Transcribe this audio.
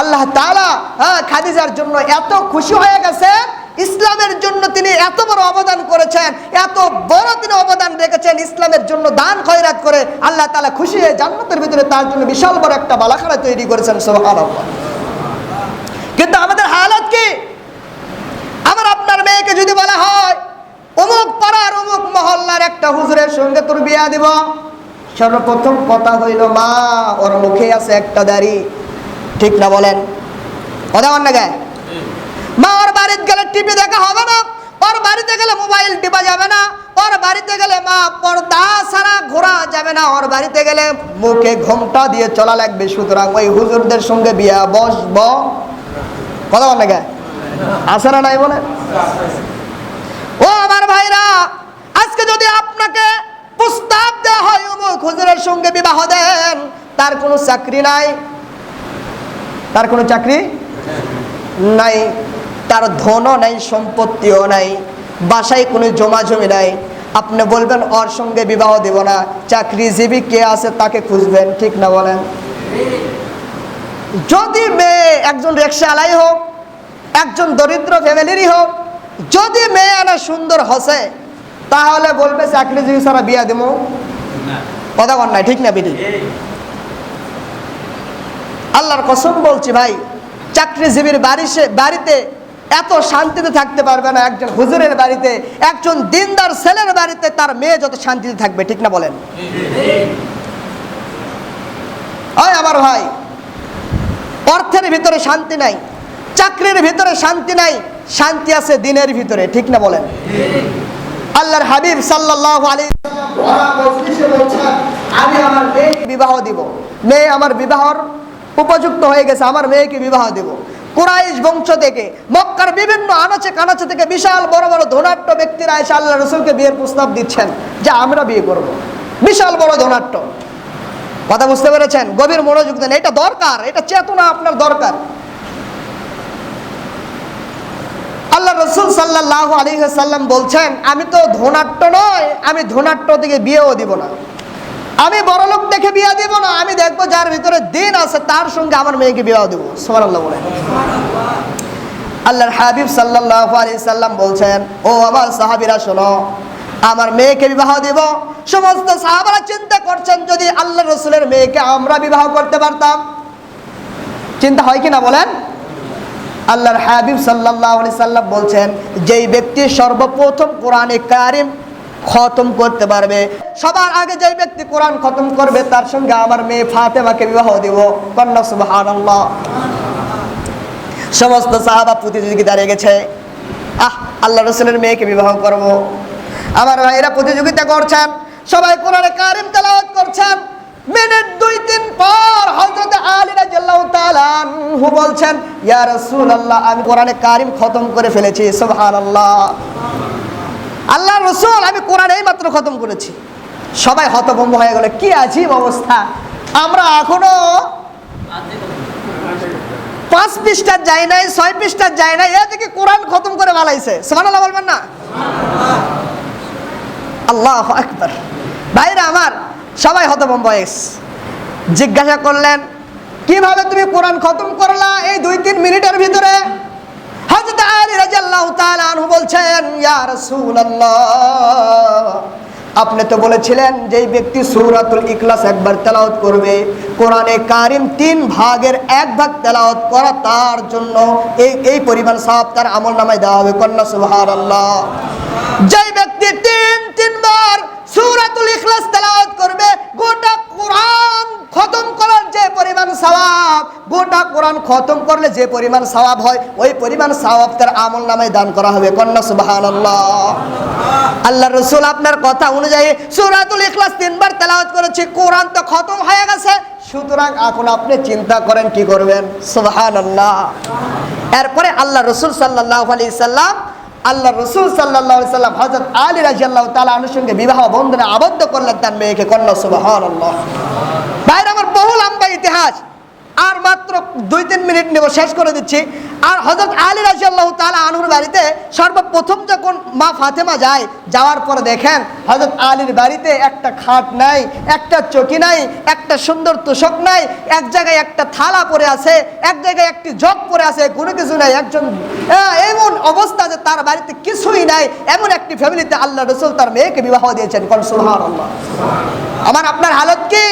আল্লাহ তালা হ্যাঁ, খাদিজার জন্য এত খুশি হয়ে গেছেন ইসলামের জন্য তিনি এত বড় অবদান করেছেন এত বড় তিনি অবদান রেখেছেন ইসলামের জন্য দান খয়রাত করে আল্লাহ তালা খুশি হয়ে জান্নাতের ভিতরে তার জন্য বিশাল বড় একটা বালাখানা তৈরি করেছেন সুবহানাল্লাহ। কিন্তু আমাদের হালত কি? আমার আপনার মেয়েকে যদি বলা হয় অমুক পাড়ার অমুক মহল্লার একটা হুজুরের সঙ্গে তোর বিয়া দিব। সর্বপ্রথম কথা হইল মা ওর মুখে আছে একটা দাড়ি। ঠিক না বলেন? কথা না গায়ে মা, ওর বাড়িতে গেলে টিভি দেখা হবে না। ওর বাড়িতে গেলে মোবাইল টিপা যাবে না। ওর বাড়িতে গেলে মা, পর্দা সারা ঘোরা যাবে না। ওর বাড়িতে গেলে মুখে ঘোমটা দিয়ে চলা লাগবে। সুতরাং ওই হুজুরদের সঙ্গে বিয়া বসব। কথা বল না আছে না নাই বলে ও আমার ভাইরা, আজকে যদি আপনাকে প্রস্তাব দেওয়া হয় অমুক হুজুরের সঙ্গে বিবাহ দেন, তার কোনো চাকরি নাই। তার কোনো চাকরি? নাই। তার ধনও নাই সম্পত্তিও নাই। বাসায় কোনো জমা জমি নাই। আপনি বলবেন ওর সঙ্গে বিবাহ দেব না। চাকরিজীবী কে আছে তাকে খুঁজবেন। ঠিক না বলেন? যদি মেয়ে একজন রিক্সাওয়ালাই হোক একজন দরিদ্র ফ্যামিলিরই হোক যদি মেয়ে আনা সুন্দর হসে তাহলে বলবে চাকরিজীবী ছাড়া বিয়া দেবো? কথা বল নাই ঠিক না বিধি আল্লাহর কসম বলছি ভাই, চাকরিজীবীর বাড়ি সে- বাড়িতে এত শান্তিতে থাকতে পারবে না একজন হুজুরের বাড়িতে, একজন দিনদার ছেলের বাড়িতে তার মেয়ে যত শান্তিতে থাকবে, ঠিক না বলেন? ওই আমার ভাই, অর্থের ভিতরে শান্তি নাই, চাকরির ভিতরে শান্তি নাই, শান্তি আছে দিনের ভিতরে, ঠিক না বলেন? আল্লাহর হাবিব সাল্লাল্লাহু আলাইহি আমি আমার মেয়েকে বিবাহ দিব। মেয়ে আমার বিবাহর উপযুক্ত হয়ে গেছে, আমার মেয়েকে বিবাহ দিব। কুরাইশ বংশ থেকে, মক্কার বিভিন্ন আনাচে কানাচে থেকে বিশাল বড় বড় ধনাট্য ব্যক্তিরা এসে আল্লাহ রসুলকে বিয়ের প্রস্তাব দিচ্ছেন যে আমরা বিয়ে করব। বিশাল বড় ধনাট্য কথা বুঝতে পেরেছেন? গভীর মনোযোগ দেন। এটা দরকার, এটা চেতনা আপনার দরকার। আল্লাহ রসুল সাল্লাহ আলী সাল্লাম বলছেন, আমি তো ধনাট্য নয়, আমি ধনাট্য থেকে বিয়েও দিব না। আমি বড় লোক দেখে বিয়ে দিব। দেখব যার ভিতরে দিন আছে, তার সঙ্গে আমার মেয়েকে বিবাহ দেবো। সোমান আল্লাহ আল্লাহর হাবিব সাল্লাহ আলী সাল্লাম বলছেন, ও আমার সাহাবিরা, শোনো, আমার মেয়েকে বিবাহ দিব। সমস্ত সাহাবারা চিন্তা করছেন, যদি আল্লাহ রসুলের মেয়েকে আমরা বিবাহ করতে পারতাম। চিন্তা হয় কি না বলেন? আল্লাহর হাবিব সাল্লাহ আলি সাল্লাম বলছেন, যেই ব্যক্তি সর্বপ্রথম কোরআনে কারিম খতম করতে পারবে। সবার আগে যেই ব্যক্তি কোরআন খতম করবে, তার সঙ্গে আমার মেয়ে ফাতেমাকে বিবাহ দিব। কন্যা, সুবহানাল্লাহ। সমস্ত সাহাবা প্রতিযোগিতা রেগেছে আহ, আল্লাহ রসুলের মেয়েকে বিবাহ করব। আমার ভাইরা প্রতিযোগিতা করছেন, সবাই কোরআনে কারিম তেলাওয়াত করছেন। মিনিট দুই, তিন পর হযরত আলী রাদিয়াল্লাহু তাআলা বলছেন, ইয়া রাসূলুল্লাহ, আমি কোরআনে কারিম খতম করে ফেলেছি, সুবহানাল্লাহ। আল্লাহ রসুল, আমি কোরআন এই মাত্র খতম করেছি। সবাই হতভম্ব হয়ে গেল, কি আজীব অবস্থা। আমরা এখনও পাঁচ পৃষ্ঠার যাই নাই, ছয় পৃষ্ঠার যাই নাই, এ থেকে কোরআন খতম করে বালাইছে সুবহানাল্লাহ বলবেন না? আল্লাহ আকবার। ভাইরা আমার, সবাই হতভম্ব হয়ে গেছে। জিজ্ঞাসা করলেন, কীভাবে তুমি কোরআন খতম করলা এই দুই তিন মিনিটের ভিতরে? আপনি তো বলেছিলেন যেই ব্যক্তি সূরাতুল ইখলাস একবার তেলাওয়াত করবে, কোরআনে কারিম তিন ভাগের এক ভাগ তেলাওয়াত করা তার জন্য এই এই পরিমাণ সাহাব তার আমল নামায় দেওয়া হবে। কন্যা সুবহানাল্লাহ। যেই ব্যক্তি তিন তিনবার সূরাতুল ইখলাস তেলাওয়াত করবে গোটা কোরআন খতম করার যে পরিমাণ সওয়াব, গোটা কোরআন খতম করলে যে পরিমাণ সওয়াব হয়, ওই পরিমাণ সওয়াব তার আমল নামায় দান করা হবে। কন্যা, সুবহানাল্লাহ। আল্লাহ রসুল আপনার কথা অনুযায়ী সূরাতুল ইখলাস তিনবার তেলাওয়াত করেছি, কোরআন তো খতম হয়ে গেছে। সুতরাং এখন আপনি চিন্তা করেন কি করবেন? সুবহানাল্লাহ। এরপরে আল্লাহ রসুল সাল্লাল্লাহু আলাইহি সাল্লাম আল্লাহ রসুল আলাইহি সাল্লাম হযরত আলী রাদিয়াল্লাহু তাআলা আনহুর সঙ্গে বিবাহ বন্ধনে আবদ্ধ করলেন তার মেয়েকে, কন্যা, সুবহানাল্লাহ। ভাইরা, আমার বহু লম্বা ইতিহাস। মাত্র দুই তিন মিনিট নেব, শেষ করে দিচ্ছি। আর হজরত আলী রাজি আল্লাহ তালা আনহুর বাড়িতে সর্বপ্রথম যখন মা ফাতেমা যায়, যাওয়ার পরে দেখেন হজরত আলীর বাড়িতে একটা খাট নাই, একটা চকি নাই, একটা সুন্দর তোষক নাই, এক জায়গায় একটা থালা পরে আছে, এক জায়গায় একটি জগ পরে আছে, কোনো কিছু নাই। একজন এমন অবস্থা যে তার বাড়িতে কিছুই নাই, এমন একটি ফ্যামিলিতে আল্লাহ রসুল তার মেয়েকে বিবাহ দিয়েছেন। কনসুল আমার, আপনার হালত কি?